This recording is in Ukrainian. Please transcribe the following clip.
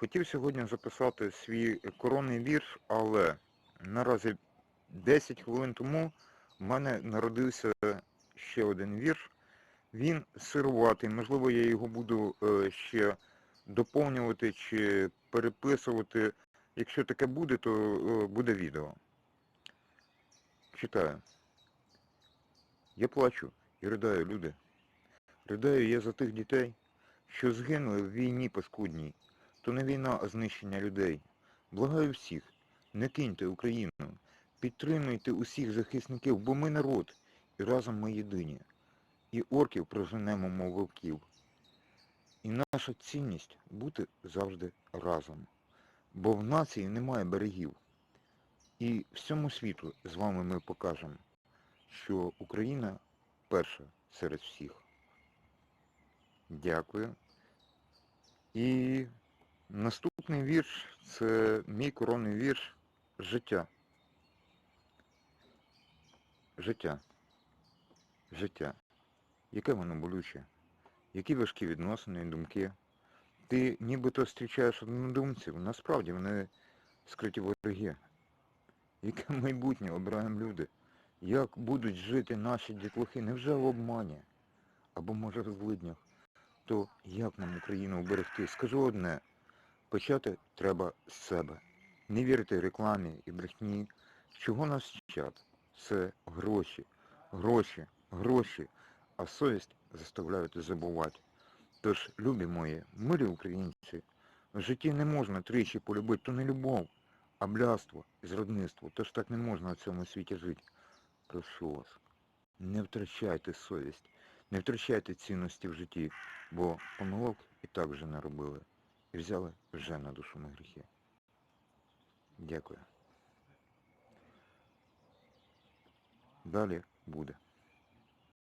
Хотів сьогодні записати свій коронний вірш, але наразі 10 хвилин тому в мене народився ще один вірш. Він сируватий, можливо, я його буду е, ще доповнювати чи переписувати. Якщо таке буде, то е, буде відео. Читаю. Я плачу і ридаю, люди. Ридаю я за тих дітей, що згинули в війні паскудній. То не війна, а знищення людей. Благаю всіх, не киньте Україну, підтримуйте усіх захисників, бо ми народ, і разом ми єдині. І орків проженемо, мов вовків. І наша цінність бути завжди разом. Бо в нації немає берегів. І всьому світу з вами ми покажемо, що Україна перша серед всіх. Дякую. І наступний вірш це мій коронний вірш життя. Життя. Життя. Яке воно болюче? Які важкі відносини і думки? Ти нібито зустрічаєш однодумців, насправді вони скриті вороги. Яке майбутнє обираємо люди? Як будуть жити наші дітлахи? Невже в обмані? Або може в злиднях? То як нам Україну оберегти? Скажу одне. Почати треба з себе. Не вірити рекламі і брехні. Чого нас вчать? Це гроші, гроші, гроші, а совість заставляють забувати. Тож, любі мої, милі українці, в житті не можна тричі полюбити, то не любов, а бляство і зрадництво. Тож так не можна в цьому світі жити. Прошу вас, не втрачайте совість, не втрачайте цінності в житті, бо помилок і так вже наробили. І взяли вже на душу на гріхи. Дякую. Далі буде.